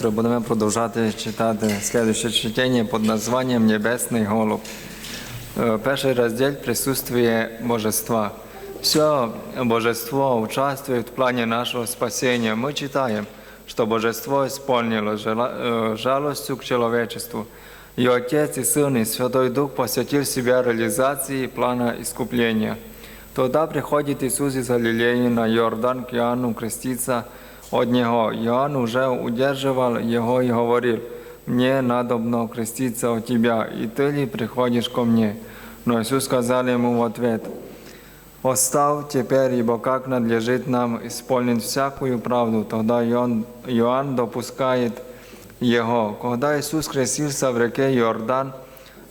сестри, будемо продовжати читати слідуюче читання під названням Небесний голуб. Е, Перший розділ присутствие Божества. Все Божество участвует в плане нашего спасения. Мы читаем, что Божество исполнило жала- э, жалостью к человечеству. И Отец, и Сын, и Святой Дух посвятил себя реализации плана искупления. Тогда приходит Иисус из Галилеи на Иордан к Иоанну креститься от Него. Иоанн уже удерживал Его и говорил, «Мне надобно креститься от Тебя, и Ты ли приходишь ко мне?» Но Иисус сказал ему в ответ, «Оставь теперь, ибо как надлежит нам исполнить всякую правду». Тогда Иоанн, Иоанн допускает Его. Когда Иисус крестился в реке Иордан,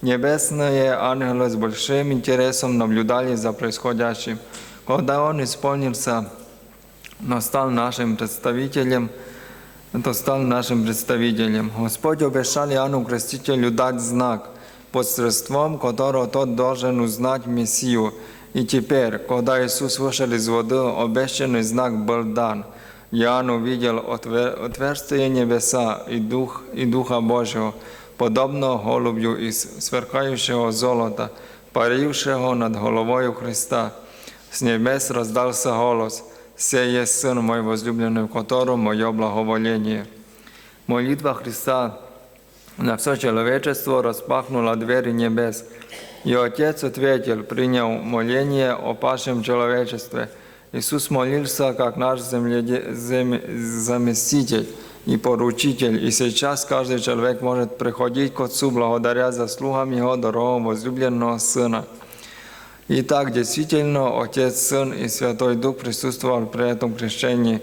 небесные ангелы с большим интересом наблюдали за происходящим. Когда Он исполнился, но стал нашим представителем, то стал нашим представителем. Господь обещал Иоанну Крестителю дать знак, посредством которого тот должен узнать Мессию. И теперь, когда Иисус вышел из воды, обещанный знак был дан. Иоанн увидел отвер- отверстие небеса и, дух, и Духа Божьего, подобно голубю из сверкающего золота, парившего над головою Христа. С небес раздался голос «Сей есть Сын мой возлюбленный, в котором мое благоволение». Молитва Христа на все человечество распахнула двери небес. И Отец ответил, принял моление о павшем человечестве. Иисус молился, как наш земляде- зем- заместитель и поручитель. И сейчас каждый человек может приходить к Отцу благодаря заслугам Его дорогого возлюбленного Сына. Итак, действительно, Отец, Сын и Святой Дух присутствовал при этом крещении,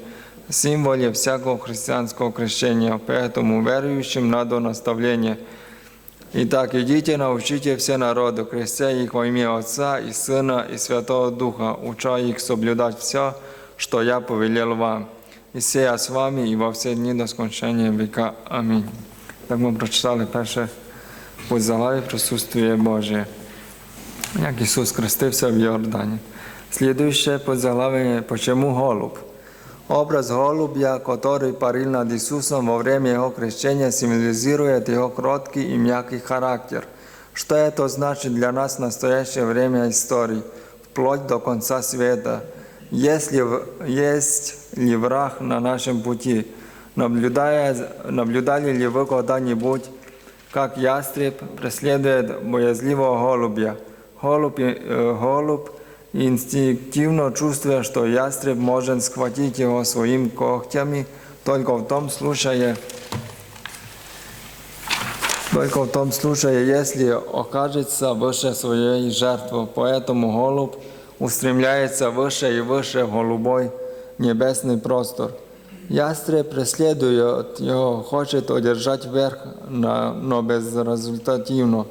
символе всякого христианского крещения, поэтому верующим надо наставление. Итак, идите, научите все народы, крестя их во имя Отца и Сына и Святого Духа, уча их соблюдать все, что я повелел вам. І сея з вами і во всі дні до скончання віка. Амінь. Так ми прочитали перше подзаглаві присутствие Божє як Ісус хрестився в Йордані. Слідуюче подзаглавие «Почему голуб?» Образ голубя, который парил над Иисусом во время Его крещения, символизирует Его кроткий и мягкий характер. Что это значит для нас в настоящее время истории, вплоть до конца света? Есть ли, в- есть ли враг на нашем пути? Наблюдая, наблюдали ли вы когда-нибудь, как ястреб преследует боязливого голубя? Голубь, э, голубь инстинктивно чувствуя, что ястреб может схватить его своими когтями только в том случае, только в том случае, если окажется выше своей жертвы. Поэтому голубь устремляется выше и выше в голубой небесный простор. Ястреб преследует его, хочет одержать верх, на- но безрезультативно.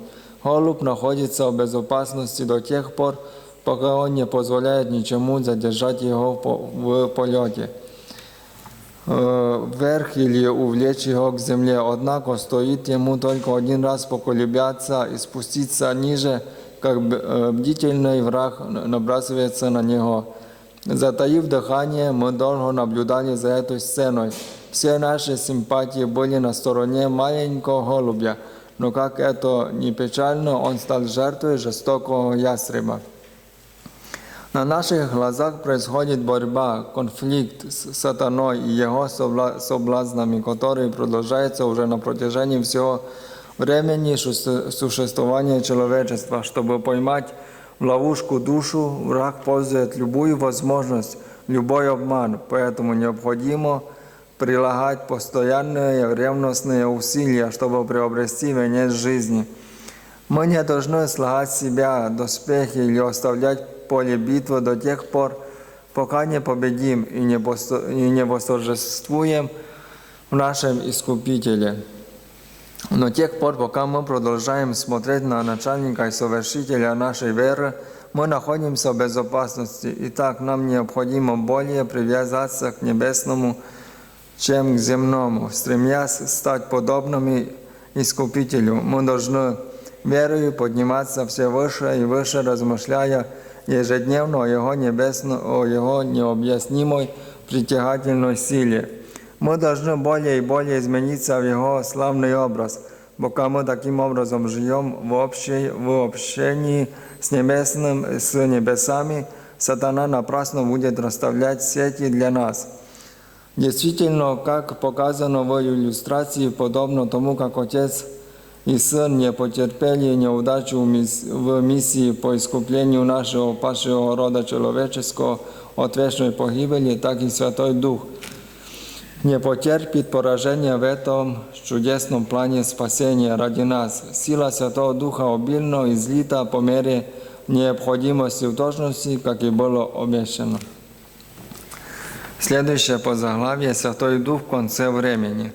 Голубь находится в безопасности до тех пор, пока он не позволяет ничему задержать его в по- в полете э, вверх или увлечь его к земле. Однако стоит ему только один раз поколебаться и спуститься ниже, как б- э, бдительный враг набрасывается на него. Затаив дыхание, мы долго наблюдали за этой сценой. Все наши симпатии были на стороне маленького голубя, но как это не печально, он стал жертвой жестокого ястреба. На наших глазах происходит борьба, конфликт с сатаной и его собла- соблазнами, который продолжается уже на протяжении всего времени шусте- существования человечества. Чтобы поймать в ловушку душу, враг пользует любую возможность, любой обман, поэтому необходимо прилагать постоянные ревностные усилия, чтобы приобрести венец жизни. Мы не должны слагать с себя доспехи или оставлять поле битвы до тех пор, пока не победим и не, посто- и не восторжествуем в нашем Искупителе. Но тех пор, пока мы продолжаем смотреть на начальника и совершителя нашей веры, мы находимся в безопасности. Итак, нам необходимо более привязаться к небесному, чем к земному, стремясь стать подобными Искупителю. Мы должны верою подниматься все выше и выше, размышляя ежедневно о Его, небесно, о Его необъяснимой притягательной силе. Мы должны более и более измениться в Его славный образ, пока мы таким образом живем в, общей, в общении с небесным, с небесами, сатана напрасно будет расставлять сети для нас. Действительно, как показано в иллюстрации, подобно тому, как Отец и Сын не потерпели неудачу в мис- в миссии по искуплению нашего падшего рода человеческого от вечной погибели, так и Святой Дух не потерпит поражения в этом чудесном плане спасения ради нас. Сила Святого Духа обильно излита по мере необходимости в точности, как и было обещано. Следующее по заглавию «Святой Дух в конце времени».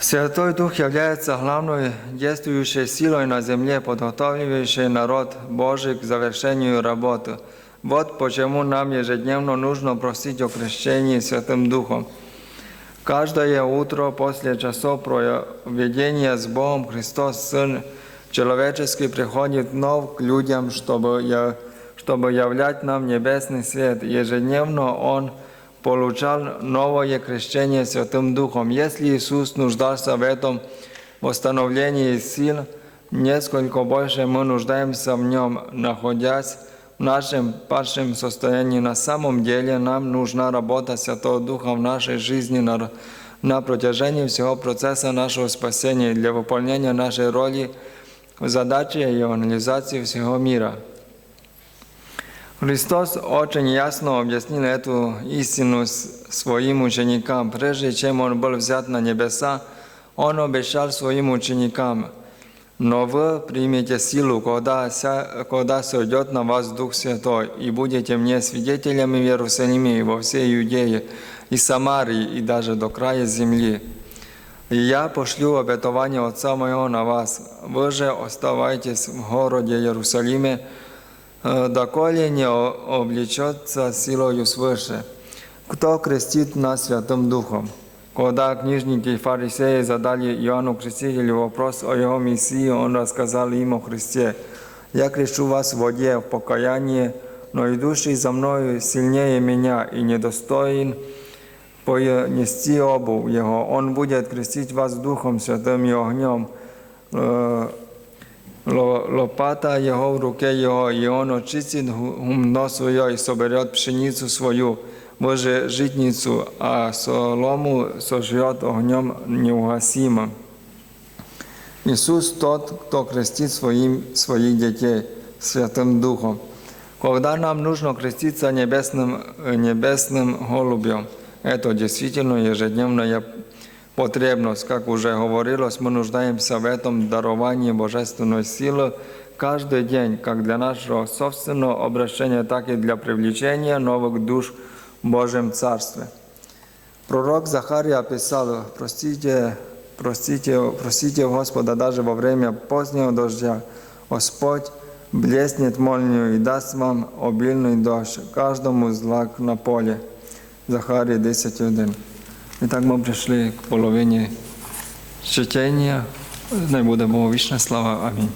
Святой Дух является главной действующей силой на земле, подготавливающей народ Божий к завершению работы. Вот почему нам ежедневно нужно просить о крещении Святым Духом. Каждое утро после часов проведения с Богом Христос, Сын человеческий, приходит вновь к людям, чтобы, я, чтобы являть нам небесный свет. Ежедневно Он получал новое крещение Святым Духом. Если Иисус нуждался в этом восстановлении сил, несколько больше мы нуждаемся в Нем, находясь в нашем падшем состоянии. На самом деле нам нужна работа Святого Духа в нашей жизни на, на протяжении всего процесса нашего спасения для выполнения нашей роли в задаче евангелизации всего мира. Христос очень ясно объяснил эту истину с- своим ученикам. Прежде чем Он был взят на небеса, Он обещал своим ученикам, «Но вы примете силу, когда, ся- когда сойдет на вас Дух Святой, и будете мне свидетелями в Иерусалиме и во всей Иудее, и Самарии, и даже до края земли». И я пошлю обетование Отца Моего на вас. Вы же оставайтесь в городе Иерусалиме, э, доколе не о- облечется силою свыше. Кто крестит нас Святым Духом? Когда книжники и фарисеи задали Иоанну Крестителю вопрос о его миссии, он рассказал им о Христе. «Я крещу вас в воде, в покаянии, но идущий за мною сильнее меня и недостоин понести обувь Его. Он будет крестить вас Духом Святым и огнем. Э, ло- Лопата Его в руке Его, и Он очистит гу- гумно свое и соберет пшеницу свою, в же житницу, а солому сожжет огнем неугасимым. Иисус тот, кто крестит своим, своих детей Святым Духом. Когда нам нужно креститься небесным, э, небесным голубем, это действительно ежедневная потребность. Как уже говорилось, мы нуждаемся в этом даровании божественной силы каждый день, как для нашего собственного обращения, так и для привлечения новых душ в Божьем Царстве. Пророк Захария описал, простите, простите, просите у Господа даже во время позднего дождя. Господь блеснет молнию и даст вам обильный дождь, каждому злак на поле. Захарія 10.1. І так ми прийшли к половині читання. Най буде Богу вічна слава. Амінь.